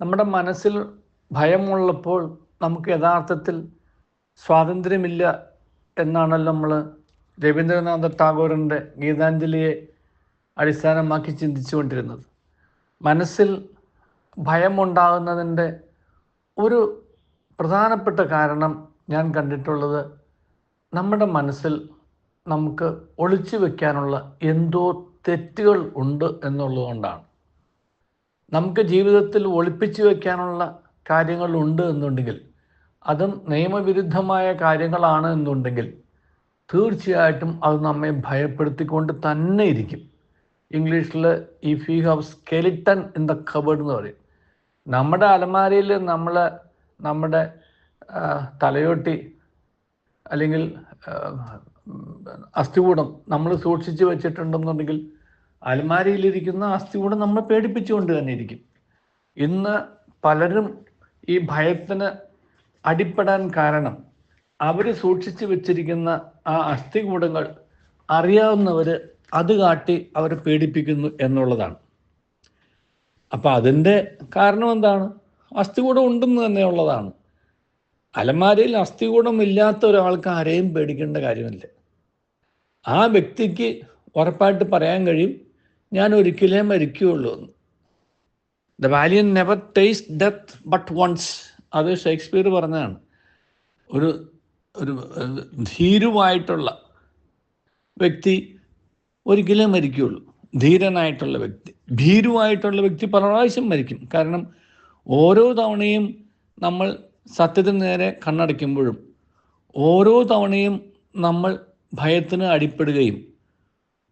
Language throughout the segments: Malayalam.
നമ്മുടെ മനസ്സിൽ ഭയമുള്ളപ്പോൾ നമുക്ക് യഥാർത്ഥത്തിൽ സ്വാതന്ത്ര്യമില്ല എന്നാണല്ലോ നമ്മൾ രവീന്ദ്രനാഥ ടാഗോറിന്റെ ഗീതാഞ്ജലിയെ അടിസ്ഥാനമാക്കി ചിന്തിച്ചുകൊണ്ടിരുന്നത്. മനസ്സിൽ ഭയമുണ്ടാകുന്നതിന്റെ ഒരു പ്രധാനപ്പെട്ട കാരണം ഞാൻ കണ്ടിട്ടുള്ളത് നമ്മുടെ മനസ്സിൽ നമുക്ക് ഒളിച്ചു വെക്കാനുള്ള എന്തോ തെറ്റുകൾ ഉണ്ട് എന്നുള്ളതുകൊണ്ടാണ്. നമുക്ക് ജീവിതത്തിൽ ഒളിപ്പിച്ചു വയ്ക്കാനുള്ള കാര്യങ്ങളുണ്ട് എന്നുണ്ടെങ്കിൽ അതും നിയമവിരുദ്ധമായ കാര്യങ്ങളാണ് എന്നുണ്ടെങ്കിൽ തീർച്ചയായിട്ടും അത് നമ്മെ ഭയപ്പെടുത്തിക്കൊണ്ട് തന്നെ ഇരിക്കും. ഇംഗ്ലീഷിൽ if you have skeleton in the cupboard എന്ന് പറയും. നമ്മുടെ അലമാരയിൽ നമ്മൾ നമ്മുടെ തലയോട്ടി അല്ലെങ്കിൽ അസ്ഥികൂടം നമ്മൾ സൂക്ഷിച്ചു വെച്ചിട്ടുണ്ടെന്നുണ്ടെങ്കിൽ അലമാരയിലിരിക്കുന്ന അസ്ഥികൂടം നമ്മൾ പേടിപ്പിച്ചുകൊണ്ട് തന്നെ ഇരിക്കും. ഇന്ന് പലരും ഈ ഭയത്തിന് അടിപ്പെടാൻ കാരണം അവർ സൂക്ഷിച്ചു വെച്ചിരിക്കുന്ന ആ അസ്ഥികൂടങ്ങൾ അറിയാവുന്നവർ അത് കാട്ടി അവരെ പേടിപ്പിക്കുന്നു എന്നുള്ളതാണ്. അപ്പം അതിന്റെ കാരണം എന്താണ്? അസ്ഥികൂടം ഉണ്ടെന്ന് തന്നെ ഉള്ളതാണ്. അലമാരയിൽ അസ്ഥികൂടം ഇല്ലാത്ത ഒരാൾക്ക് ആരെയും പേടിക്കേണ്ട കാര്യമില്ല. ആ വ്യക്തിക്ക് ഉറപ്പായിട്ട് പറയാൻ കഴിയും ഞാൻ ഒരിക്കലേ മരിക്കുകയുള്ളൂ. എന്ന് the valiant never taste death but once അത് ഷേക്സ്പിയർ പറഞ്ഞതാണ്. ഒരു ഒരു ധീരുവായിട്ടുള്ള വ്യക്തി ഒരിക്കലേ മരിക്കുകയുള്ളൂ. ധീരനായിട്ടുള്ള വ്യക്തി. ഭീരുവായിട്ടുള്ള വ്യക്തി പല പ്രാവശ്യം മരിക്കും. കാരണം ഓരോ തവണയും നമ്മൾ സത്യത്തിന് നേരെ കണ്ണടയ്ക്കുമ്പോഴും ഓരോ തവണയും നമ്മൾ ഭയത്തിന് അടിപ്പെടുകയും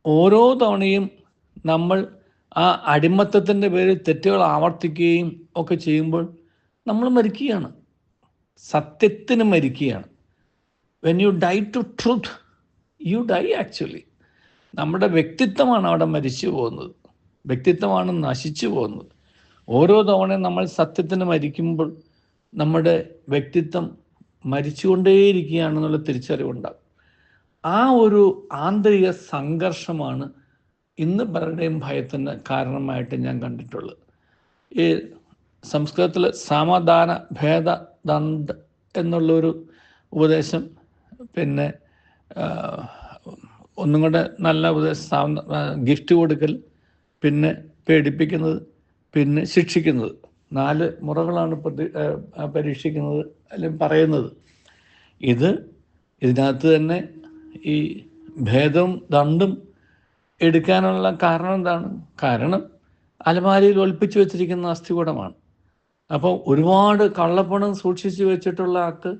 ഓരോ തവണയും നമ്മൾ ആ അടിമത്തത്തിന്റെ പേരിൽ തെറ്റുകൾ ആവർത്തിക്കുകയും ഒക്കെ ചെയ്യുമ്പോൾ നമ്മൾ മരിക്കുകയാണ്. സത്യത്തിന് മരിക്കുകയാണ്. When you die to truth you die actually നമ്മുടെ വ്യക്തിത്വമാണ് അവിടെ മരിച്ചു പോകുന്നത്. വ്യക്തിത്വമാണ് നശിച്ചു പോകുന്നത്. ഓരോ തവണയും നമ്മൾ സത്യത്തിന് മരിക്കുമ്പോൾ നമ്മുടെ വ്യക്തിത്വം മരിച്ചുകൊണ്ടേയിരിക്കുകയാണെന്നുള്ള തിരിച്ചറിവുണ്ടാകും. ആ ഒരു ആന്തരിക സംഘർഷമാണ് ഇന്ന് പലരുടെയും ഭയത്തിന് കാരണമായിട്ട് ഞാൻ കണ്ടിട്ടുള്ളത്. ഈ സംസ്കൃതത്തിൽ സമാധാന ഭേദ ദണ്ഡ് എന്നുള്ളൊരു ഉപദേശം പിന്നെ ഒന്നും കൂടെ നല്ല ഉപദേശം ഗിഫ്റ്റ് കൊടുക്കൽ പിന്നെ പേടിപ്പിക്കുന്നത് പിന്നെ ശിക്ഷിക്കുന്നത്. നാല് മുറകളാണ് പ്രതി പരീക്ഷിക്കുന്നത് അല്ലെങ്കിൽ പറയുന്നത്. ഇത് ഇതിനകത്ത് തന്നെ ഈ ഭേദവും ദണ്ടും എടുക്കാനുള്ള കാരണം എന്താണ്? കാരണം അലമാരിയിൽ ഒളിപ്പിച്ചു വെച്ചിരിക്കുന്ന അസ്ഥികൂടമാണ്. അപ്പോൾ ഒരുപാട് കള്ളപ്പണം സൂക്ഷിച്ചു വെച്ചിട്ടുള്ള ആൾക്ക്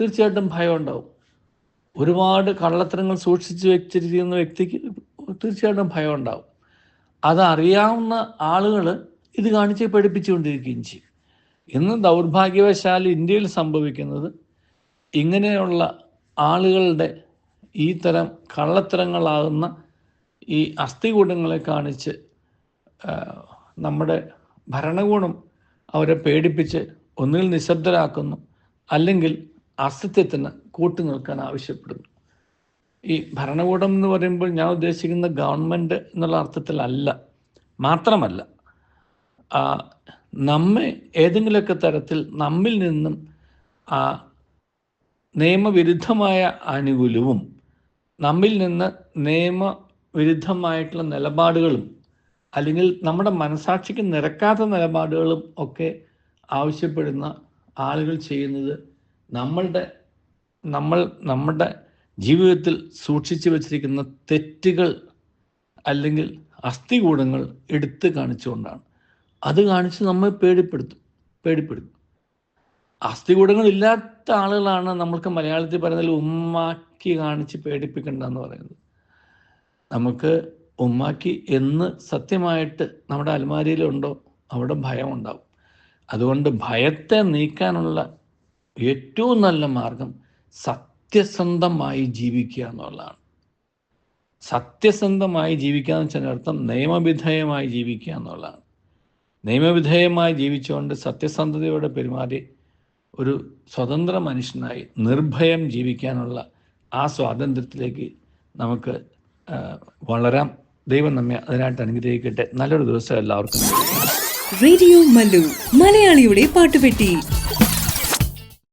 തീർച്ചയായിട്ടും ഭയം ഉണ്ടാവും. ഒരുപാട് കള്ളത്തരങ്ങൾ സൂക്ഷിച്ചു വെച്ചിരിക്കുന്ന വ്യക്തിക്ക് തീർച്ചയായിട്ടും ഭയം ഉണ്ടാവും. അതറിയാവുന്ന ആളുകൾ ഇത് കാണിച്ച് പഠിപ്പിച്ചുകൊണ്ടിരിക്കുകയും ചെയ്യും. ഇന്ന് ദൗർഭാഗ്യവശാൽ ഇന്ത്യയിൽ സംഭവിക്കുന്നത് ഇങ്ങനെയുള്ള ആളുകളുടെ ഈ തരം കള്ളത്തരങ്ങളാകുന്ന ഈ അസ്ഥികൂടങ്ങളെ കാണിച്ച് നമ്മുടെ ഭരണകൂടം അവരെ പേടിപ്പിച്ച് ഒന്നുകിൽ നിശബ്ദരാക്കുന്നു. അല്ലെങ്കിൽ അസത്യത്തിന് കൂട്ടു നിൽക്കാൻ ആവശ്യപ്പെടുന്നു. ഈ ഭരണകൂടം എന്ന് പറയുമ്പോൾ ഞാൻ ഉദ്ദേശിക്കുന്ന ഗവൺമെന്റ് എന്നുള്ള അർത്ഥത്തിലല്ല. മാത്രമല്ല നമ്മെ ഏതെങ്കിലുമൊക്കെ തരത്തിൽ നമ്മിൽ നിന്നും ആ നിയമവിരുദ്ധമായ ആനുകൂല്യവും നമ്മിൽ നിന്ന് നിയമവിരുദ്ധമായിട്ടുള്ള നിലപാടുകളും അല്ലെങ്കിൽ നമ്മുടെ മനസാക്ഷിക്ക് നിരക്കാത്ത നിലപാടുകളും ഒക്കെ ആവശ്യപ്പെടുന്ന ആളുകൾ ചെയ്യുന്നത് നമ്മളുടെ നമ്മൾ നമ്മുടെ ജീവിതത്തിൽ സൂക്ഷിച്ചു വച്ചിരിക്കുന്ന തെറ്റുകൾ അല്ലെങ്കിൽ അസ്ഥികൂടങ്ങൾ എടുത്ത് കാണിച്ചുകൊണ്ടാണ്. അത് കാണിച്ച് നമ്മൾ പേടിപ്പെടുത്തും പേടിപ്പെടുത്തും അസ്ഥികൂടങ്ങൾ ഇല്ലാത്ത ആളുകളാണ് നമ്മൾക്ക് മലയാളത്തിൽ പറയുന്നതിൽ ഉമ്മാക്കി കാണിച്ച് പേടിപ്പിക്കേണ്ടതെന്ന് പറയുന്നത്. നമുക്ക് ഉമ്മാക്കി എന്ന് സത്യമായിട്ട് നമ്മുടെ അലമാരിയിലുണ്ടോ അവിടെ ഭയം ഉണ്ടാവും അതുകൊണ്ട് ഭയത്തെ നീക്കാനുള്ള ഏറ്റവും നല്ല മാർഗം സത്യസന്ധമായി ജീവിക്കുക എന്നുള്ളതാണ്. സത്യസന്ധമായി ജീവിക്കുക എന്ന് വെച്ചാൽ അർത്ഥം നിയമവിധേയമായി ജീവിക്കുക എന്നുള്ളതാണ്. നിയമവിധേയമായി ജീവിച്ചുകൊണ്ട് സത്യസന്ധതയോടെ പെരുമാറി ഒരു സ്വതന്ത്ര മനുഷ്യനായി നിർഭയം ജീവിക്കാനുള്ള ആ സ്വാതന്ത്ര്യത്തിലേക്ക് നമുക്ക് വളരാം. ദൈവം നമ്മെ അതിനായിട്ട് അനുഗ്രഹിക്കട്ടെ. നല്ലൊരു ദിവസം എല്ലാവർക്കും. റേഡിയോ മല്ലു. മലയാളിയുടെ പാട്ടുപെട്ടി.